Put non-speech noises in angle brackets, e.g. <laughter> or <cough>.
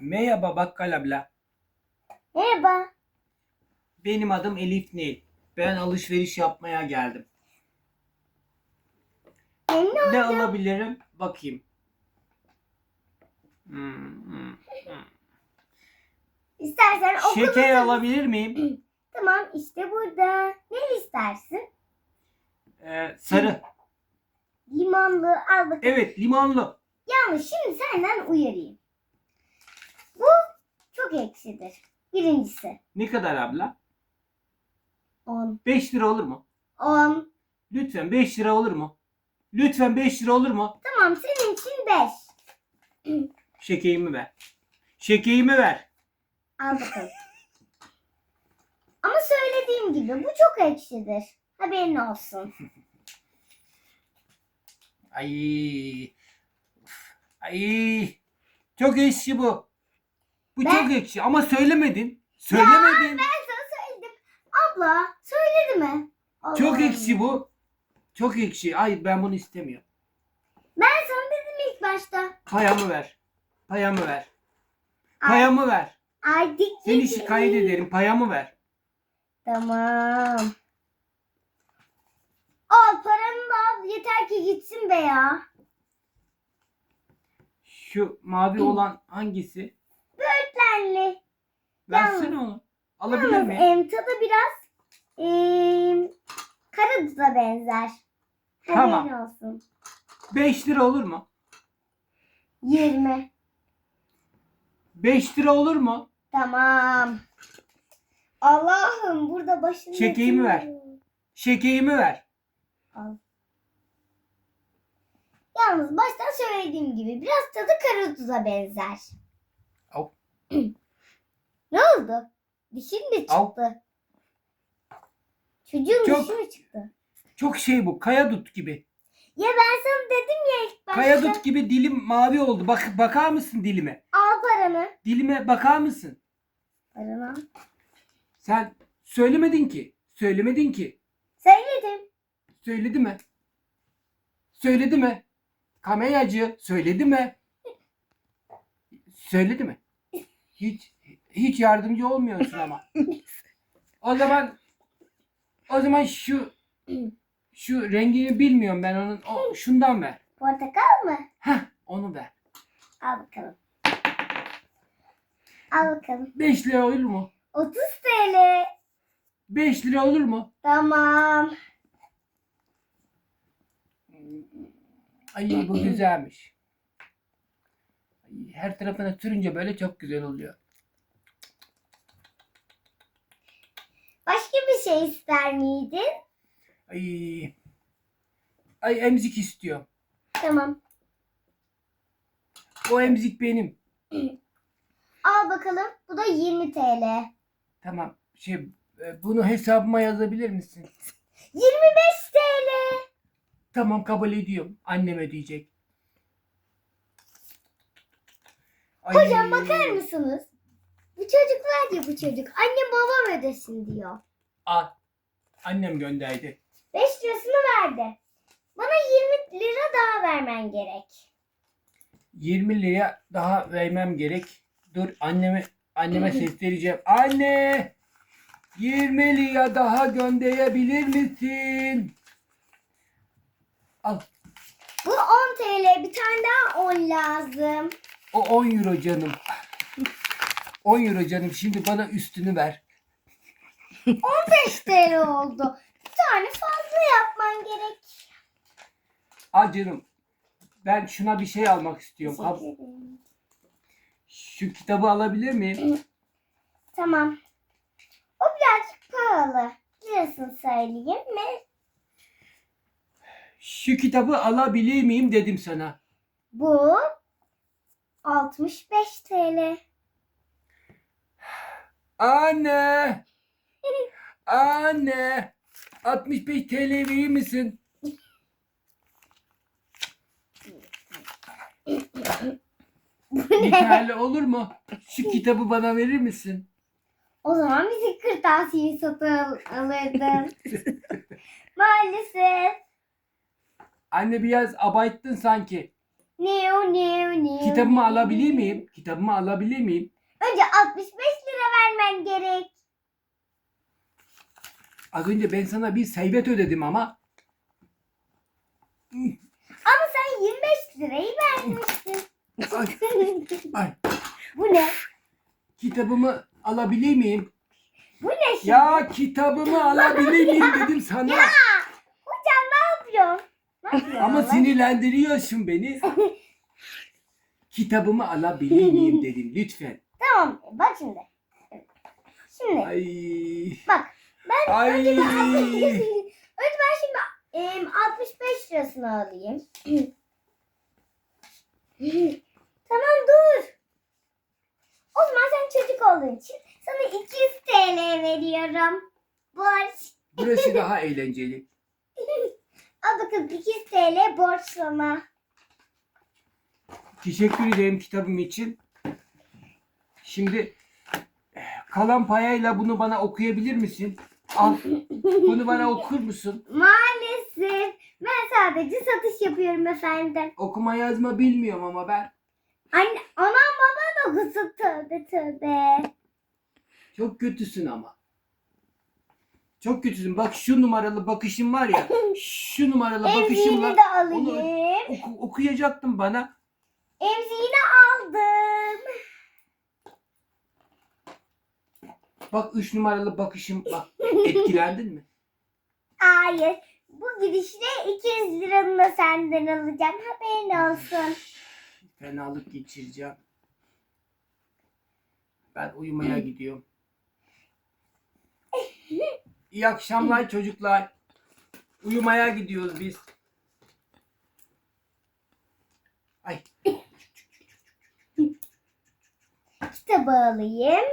Merhaba bakkal abla. Merhaba. Benim adım Elif Nil. Ben alışveriş yapmaya geldim. Memnun Ne oldum. alabilirim? Bakayım. Hmm, hmm, hmm. İstersen okulu... Şeker alabilir miyim? <clears throat> Tamam işte burada. Ne istersin? Ee, sarı. Limonlu al bakalım. Evet limonlu. Yalnız şimdi senden uyarayım. Bu çok ekşidir. Birincisi. Ne kadar abla? 10. 5 lira olur mu? 10. Lütfen 5 lira olur mu? Lütfen 5 lira olur mu? Tamam senin için 5. <clears throat> Şekerimi ver. Şekerimi ver. Al bakalım. Ama söylediğim gibi bu çok ekşidir. Haberin olsun. Ay. Ay. Çok ekşi bu. Bu Ben- çok ekşi ama söylemedin. Söylemedin. Ben sana söyledim. Abla söyledi mi? Çok Allah'ım ekşi bu. Çok ekşi. Ay ben bunu istemiyorum. Ben sana dedim ilk başta. Payamı ver. Payamı ver. Ay, Payamı ver. ay dik Seni dik- şikayet ederim. Payamı ver. Tamam. Al paranı da al yeter ki gitsin be ya. Şu mavi olan hangisi? Öğretmenli. Versene onu. Alabilir Yalnız miyim? em, tadı biraz em, karaduza benzer. Tamam. Haberin olsun. 5 lira olur mu? 20. 5 lira olur mu? Tamam. Allah'ım burada başını... Çekeğimi ver. Şekerimi ver. Al. Yalnız baştan söylediğim gibi biraz tadı karaduza benzer. Au. <clears throat> ne oldu? Dişin mi çıktı? Çocuğun Çok- dişi mi çıktı? Çok şey bu. Kaya dut gibi. Ya ben sana dedim ya ilk başta. Kaya dut gibi dilim mavi oldu. Bak bakar mısın dilime? Al paranı. Dilime bakar mısın? Paranı al. Sen söylemedin ki. Söylemedin ki. Söyledim. Söyledi mi? Söyledi mi? Kameracı söyledi mi? <laughs> Söyledi mi? Hiç hiç yardımcı olmuyorsun ama. <laughs> O zaman o zaman şu şu rengini bilmiyorum ben onun. O, şundan ver. Portakal mı? Heh, onu ver. Al bakalım. Al bakalım. 5 lira olur mu? 30 TL. 5 lira olur mu? Tamam. Ay bu güzelmiş. Her tarafına sürünce böyle çok güzel oluyor. Başka bir şey ister miydin? Ay. Ay emzik istiyor. Tamam. O emzik benim. Al bakalım. Bu da 20 TL. Tamam. Şey e, bunu hesabıma yazabilir misin? 25 TL. Tamam kabul ediyorum. Annem ödeyecek. Ay. Hocam bakar mısınız? Bu çocuk var ya bu çocuk. Annem babam ödesin diyor. Al. Annem gönderdi. 5 lirasını verdi. Bana 20 lira daha vermen gerek. 20 liraya daha vermem gerek. Dur anneme anneme <clears throat> sesleneceğim. Anne! 20 lira daha gönderebilir misin? Al. Bu 10 TL. Bir tane daha 10 lazım. O 10 euro canım. 10 euro canım. Şimdi bana üstünü ver. 5 TL oldu. Bir tane fazla yapman gerek. Al canım. Ben şuna bir şey almak istiyorum. Al, şu kitabı alabilir miyim? Tamam. O birazcık pahalı. Lirasını söyleyeyim mi? Şu kitabı alabilir miyim dedim sana. Bu 65 TL. Anne! Anne! 65 TL verir misin? Yeterli olur mu? Şu kitabı bana verir misin? O zaman bizi kırtasiye satın al- alırdın. <laughs> Maalesef. Anne biraz abarttın sanki. Ne o ne o ne o, Kitabımı alabilir miyim? Kitabı kitabımı alabilir miyim? Önce 65 lira vermen gerek. Az önce ben sana bir seybet ödedim ama. Ama sen 25 lirayı vermiştin. Ay, ay, Bu ne? kitabımı alabilir miyim? Bu ne şimdi? Ya kitabımı alabilir miyim dedim sana. Hocam ne yapıyorsun? Ne yapıyorsun Ama sinirlendiriyorsun beni. <laughs> Kitabımı alabilir miyim dedim lütfen. Tamam bak şimdi. Şimdi Ay. bak ben Ay. önce, bir 60 önce ben şimdi em, 65 lirasını alayım. <clears throat> tamam dur. O zaman sen çocuk olduğun için sana 200 TL veriyorum. Borç. Burası daha eğlenceli. Al bakalım 200 TL borç sana. Teşekkür ederim kitabım için. Şimdi kalan payayla bunu bana okuyabilir misin? Al. Bunu bana okur musun? Maalesef ben sadece satış yapıyorum efendim. Okuma yazma bilmiyorum ama ben. Anne, anam baban okusun tövbe tövbe. Çok kötüsün ama. Çok kötüsün. Bak şu numaralı bakışım var ya. <laughs> Şu numaralı bakışımla Emziğini de alayım. oku- okuyacaktın bana. Emziğini aldım. Bak üç numaralı bakışım. Bak <laughs> etkilendin mi? Hayır. Bu gidişle 200 liranı da senden alacağım. Haberin olsun. Fenalık geçireceğim. Ben uyumaya gidiyorum. İyi akşamlar çocuklar. Uyumaya gidiyoruz biz. Ay Kitabı alayım.